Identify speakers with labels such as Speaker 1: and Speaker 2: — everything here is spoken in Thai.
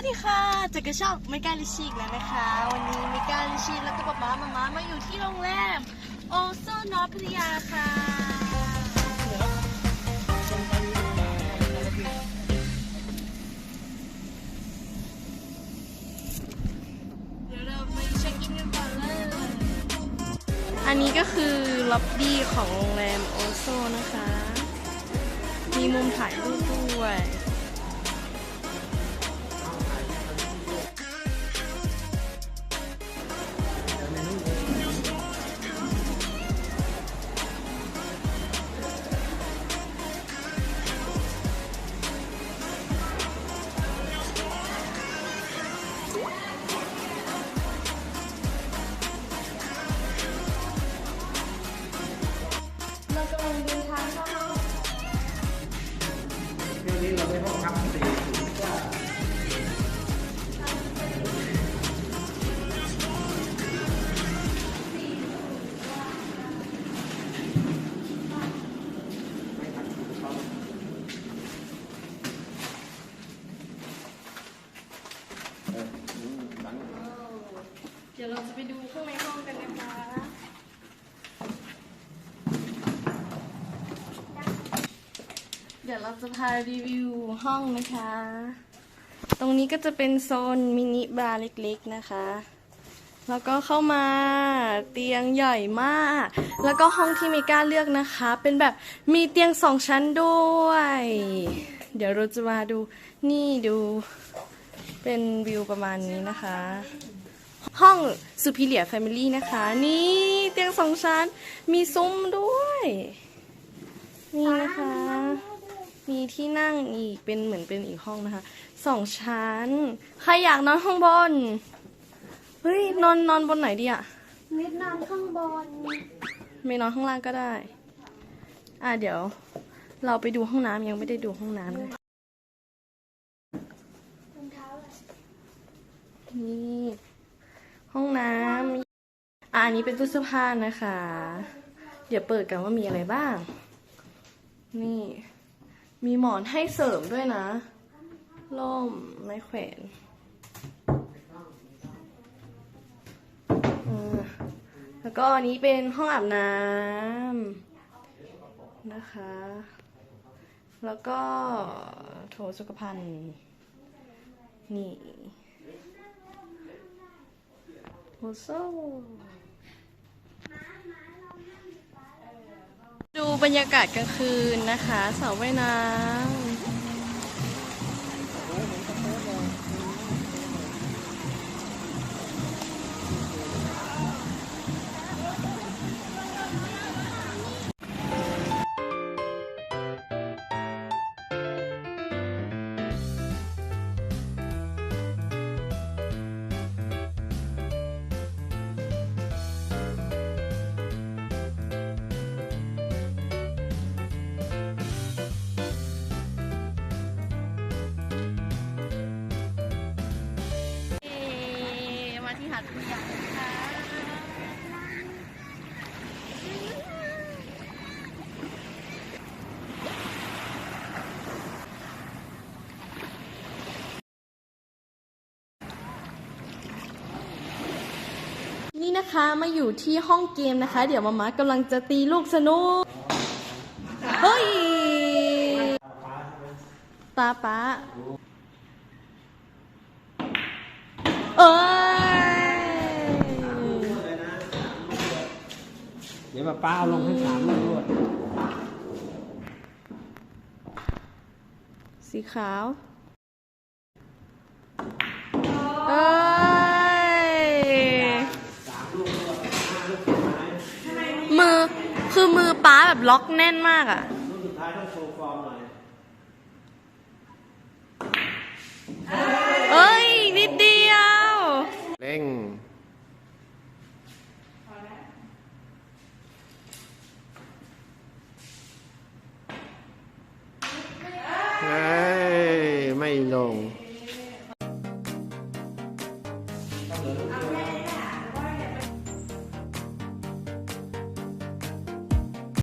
Speaker 1: วัสดีค่ะจอกับช่องไม่กล้าลิชีกแล้วนะคะ วันนี้ไม่กล้าลิชีแล้วก็ป๊าป๊ามามามาอยู่ที่โรงแรมโอโซนอพัทยาค่ะ เดี๋ยวเราไปเช็คอินกันก่อนเลย อันนี้ก็คือล็อบบี้ของโรงแรมโอโซนะคะ มีมุมถ่ายรูปด้วย เดี๋
Speaker 2: ยวเรา
Speaker 1: จะไปดูข้างในห้องกันนะคะเดี๋ยวเราจะพารีวิวห้องนะคะ ตรงนี้ก็จะเป็นโซนมินิบาร์เล็กๆนะคะ แล้วก็เข้ามาเตียงใหญ่มาก แล้วก็ห้องที่มีการเลือกนะคะ เป็นแบบมีเตียงสองชั้นด้วย เดี๋ยวเราจะมาดูนี่ดู เป็นวิวประมาณนี้นะคะ ห้อง Superior Family นะคะ นี่เตียงสองชั้น มีซุ้มด้วย นี่นะคะ มีที่นั่งอีกเป็นเหมือนเป็นอีกห้องนะคะสองชั้น ใครอยากนอนข้างบน เฮ้ย นอนนอนบนไหนดีอะ
Speaker 3: นิดนอนข้างบน
Speaker 1: ไม่นอนข้างล่างก็ได้ อะเดี๋ยว เราไปดูห้องน้ำยังไม่ได้ดูห้องน้ำเลย
Speaker 3: รองเท้าเลย
Speaker 1: นี่ ห้องน้ำอะอันนี้เป็นตู้เสื้อผ้านะคะ เดี๋ยวเปิดกันว่ามีอะไรบ้าง นี่ มีหมอนให้เสริมด้วยนะ ล่มไม้แขวนแล้วก็อันนี้เป็นห้องอาบน้ำนะคะ แล้วก็โถสุขภัณฑ์นี่ โอโซดูบรรยากาศกลางคืนนะคะเสาว่ายน้ำ มาที่หาดทุกอย่างนะคะนี่นะคะมาอยู่ที่ห้องเกมนะคะ เดี๋ยวมาม่ากำลังจะตีลูกสนุกเฮ้ยป้าป้าเอ้ย
Speaker 2: เดี๋ยว ป้าป้าเอาลงให้สามลูกด้วย
Speaker 1: สีขาว เอ้ยมือ คือมือป้าแบบล็อกแน่นมากอะ
Speaker 2: ลูกสุดท้ายต้องโชว์ฟอร์มหน่อย Thank you.